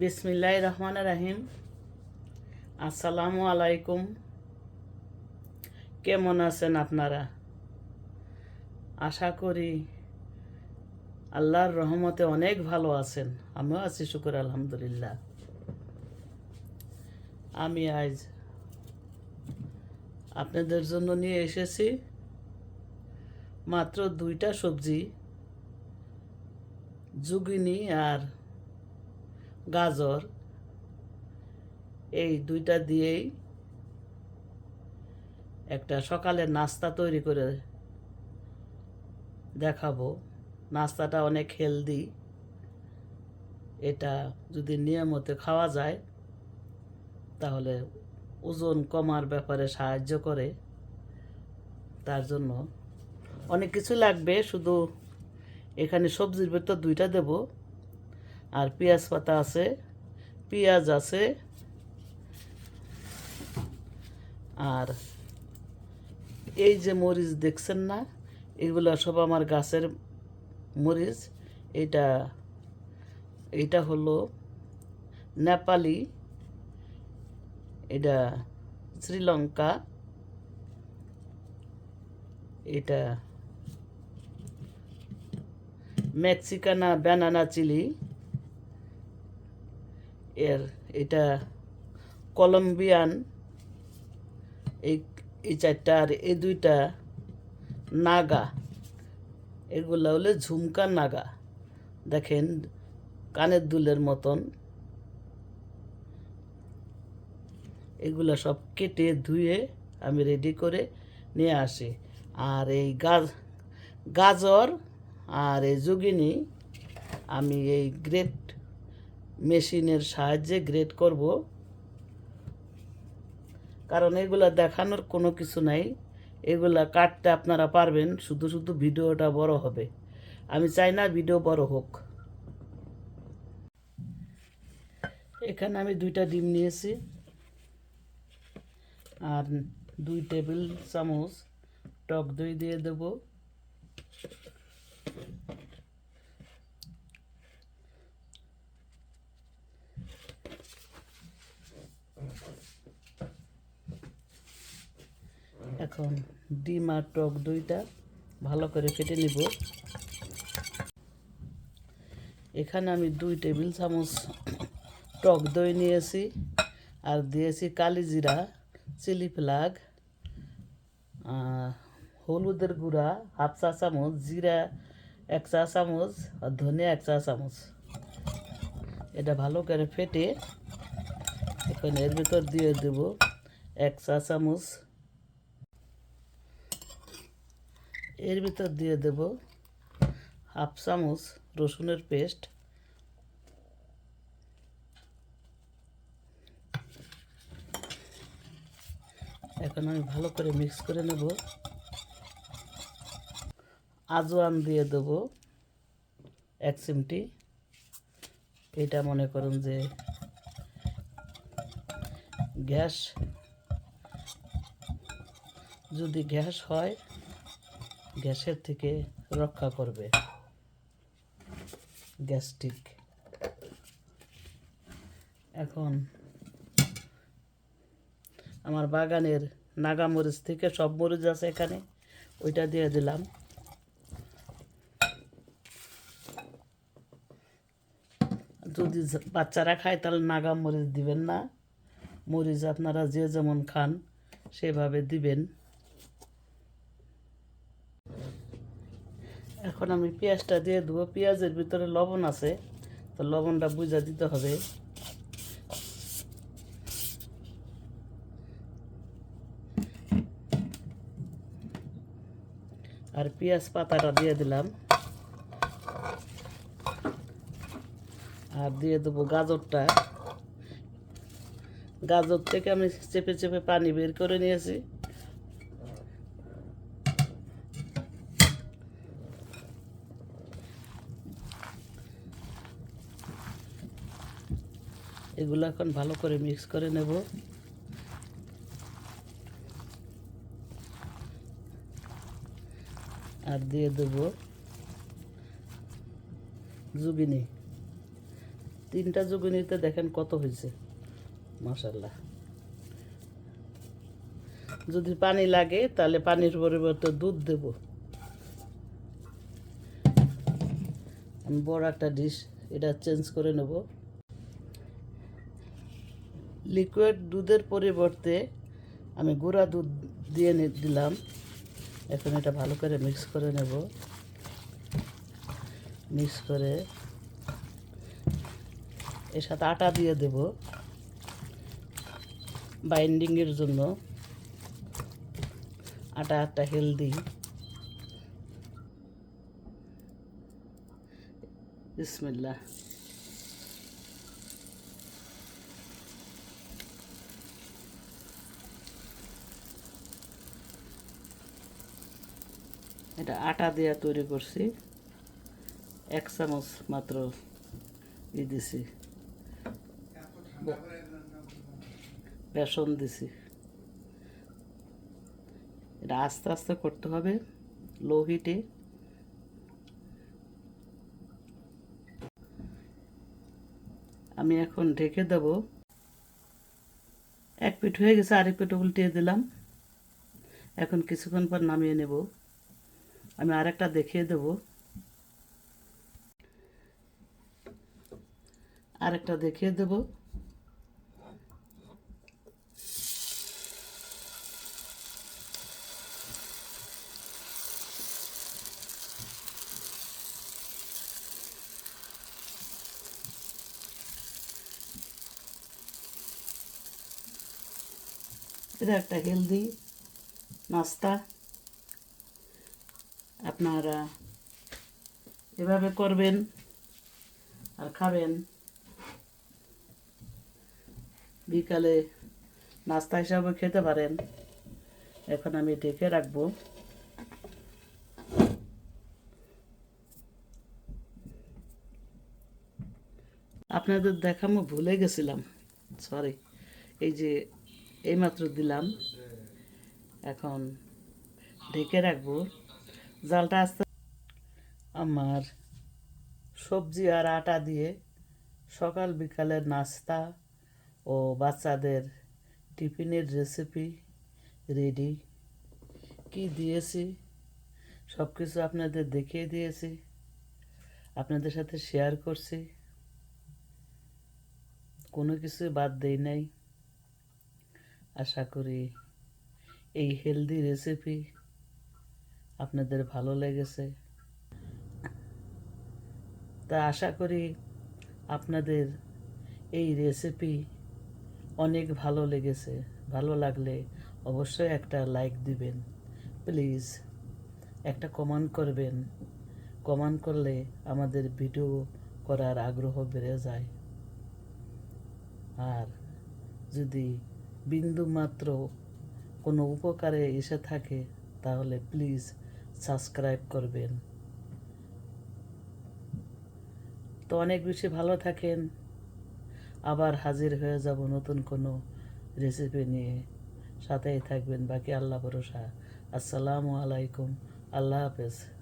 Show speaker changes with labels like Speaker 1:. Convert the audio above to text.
Speaker 1: বিসমিল্লাহ রহমান রাহিম। আসসালামু আলাইকুম। কেমন আছেন আপনারা? আশা করি আল্লাহর রহমতে অনেক ভালো আছেন। আমিও আছি, শুকুর, আলহামদুলিল্লাহ। আমি আজ আপনাদের জন্য নিয়ে এসেছি মাত্র দুইটা সবজি, জুগিনি আর গাজর, এই দুইটা দিয়েই একটা সকালের নাস্তা তৈরি করে দেখাবো। নাস্তাটা অনেক হেলদি এটা যদি নিয়মিত খাওয়া যায়, তাহলে ওজন কমার ব্যাপারে সাহায্য করে। তার জন্য অনেক কিছু লাগবে, শুধু এখানে সবজির ভেতর দুইটা দেব। আর পেঁয়াজ পাতা আছে, পেঁয়াজ আছে, আর এই যে মরিচ দেখছেন না, এগুলো সব আমার গাছের মরিচ। এটা এটা হলো নেপালি, এটা শ্রীলঙ্কা, এটা মেক্সিকানা ব্যানানা চিলি। এর, এটা কলম্বিয়ান, এই এই চারটা আর এই দুইটা নাগা। এগুলো হলে ঝুমকা নাগা। দেখেন, কানের দুলের মতন। এগুলো সব কেটে ধুয়ে আমি রেডি করে নিয়ে আসি। আর এই গাজ, গাজর আর এই যোগিনী আমি এই গ্রেট মেশিনের সাহায্যে গ্রেড করব। কারণ এগুলা দেখানোর কোনো কিছু নাই। এগুলা কাটতে আপনারা পারবেন, শুধু শুধু ভিডিওটা বড় হবে। আমি চাই না ভিডিও বড় হোক। এখানে আমি দুইটা ডিম নিয়েছি। আর দুই টেবিল চামচ টক দই দিয়ে দেবো। এখন ডিম আর টক দুইটা ভালো করে ফেটে নিব। এখানে আমি দুই টেবিল চামচ টক দই নিয়েছি আর দিয়েছি কালি জিরা, চিলি ফ্লাগ হলুদের গুঁড়া হাফ চা চামচ, জিরা এক চা চামচ আর ধনিয়া এক চা চামচ। এটা ভালো করে ফেটে এখন এর ভিতর দিয়ে দেব এক চা চামচ এর ভিতর দিয়ে দেব হাফ চামচ রসুনের পেস্ট। এখন আমি ভালো করে মিক্স করে নেব। আজওয়ান দিয়ে দেব এক চিমটি। এটা মনে করুন যে গ্যাস, যদি গ্যাস হয় গ্যাসের থেকে রক্ষা করবে। গ্যাস্ট্রিক। এখন আমার বাগানের নাগা মরিচ থেকে সব মরিচ আছে এখানে, ওইটা দিয়ে দিলাম। যদি বাচ্চারা খায় তাহলে নাগা মরিচ দিবেন না। মরিচ আপনারা যে যেমন খান, সেভাবে দিবেন। এখন আমি পেঁয়াজটা দিয়ে দেবো। পেঁয়াজের ভিতরে লবণ আছে, তো লবণটা বুঝা দিতে হবে। আর পেঁয়াজ পাতাটা দিয়ে দিলাম। আর দিয়ে দেবো গাজরটা। গাজর থেকে আমি চেপে চেপে পানি বের করে নিয়েছি। এগুলো এখন ভালো করে মিক্স করে নেব। আর দিয়ে দেব জুবিনি। তিনটা যুগিনীতে দেখেন কত হয়েছে। মশাল্লা যদি পানি লাগে, তাহলে পানির পরিবর্তে দুধ দেব। আমি বড় একটা ডিশ এটা চেঞ্জ করে নেব। লিকুইড দুধের পরিবর্তে আমি গুঁড়া দুধ দিয়ে দিলাম। এখন এটা ভালো করে মিক্স করে নেব। মিক্স করে এর সাথে আটা দিয়ে দেব। বাইন্ডিংয়ের জন্য। আটা একটা হেলদি বিসমিল্লাহ। এটা আটা দিয়ে তৈরি করছি। এক চামচ মাত্র ই দিছি। বেসন দিছি। এটা আস্তে আস্তে করতে হবে লো হিটে আমি এখন ঢেকে দেব। এক পিঠ হয়ে গেছে, আরেক পিঠ উল্টিয়ে দিলাম। এখন কিছুক্ষণ পর নামিয়ে নেব। আমি আরেকটা দেখিয়ে দেব আরেকটা দেখিয়ে দেব এটা একটা হেলদি নাস্তা আপনারা এভাবে করবেন আর খাবেন। বিকালে নাস্তা হিসাবে খেতে পারেন। এখন আমি ঢেকে রাখব। আপনাদের দেখামো, ভুলে গেছিলাম। সরি এই যে এইমাত্র দিলাম। এখন ঢেকে রাখব। জালটা আস্তে আমার সবজি আর আটা দিয়ে সকাল বিকালের নাস্তা ও বাচ্চাদের টিফিনের রেসিপি রেডি কি দিয়েছি? সব কিছু আপনাদের দেখিয়ে দিয়েছি। আপনাদের সাথে শেয়ার করছি। কোনো কিছু বাদ দেই নাই। আশা করি এই হেলদি রেসিপি আপনাদের ভালো লেগেছে। তা আশা করি আপনাদের এই রেসিপি অনেক ভালো লেগেছে। ভালো লাগলে অবশ্যই একটা লাইক দিবেন। প্লিজ একটা কমেন্ট করবেন। কমেন্ট করলে আমাদের ভিডিও করার আগ্রহ বেড়ে যায়। আর যদি বিন্দু মাত্র কোনো উপকারে এসে থাকে, তাহলে প্লিজ সাবস্ক্রাইব করবেন। তো অনেক বেশি ভালো থাকেন। আবার হাজির হয়ে যাব নতুন কোনো রেসিপি নিয়ে। সাথেই থাকবেন। বাকি আল্লাহ ভরসা। আসসালামু আলাইকুম। আল্লাহ হাফেজ।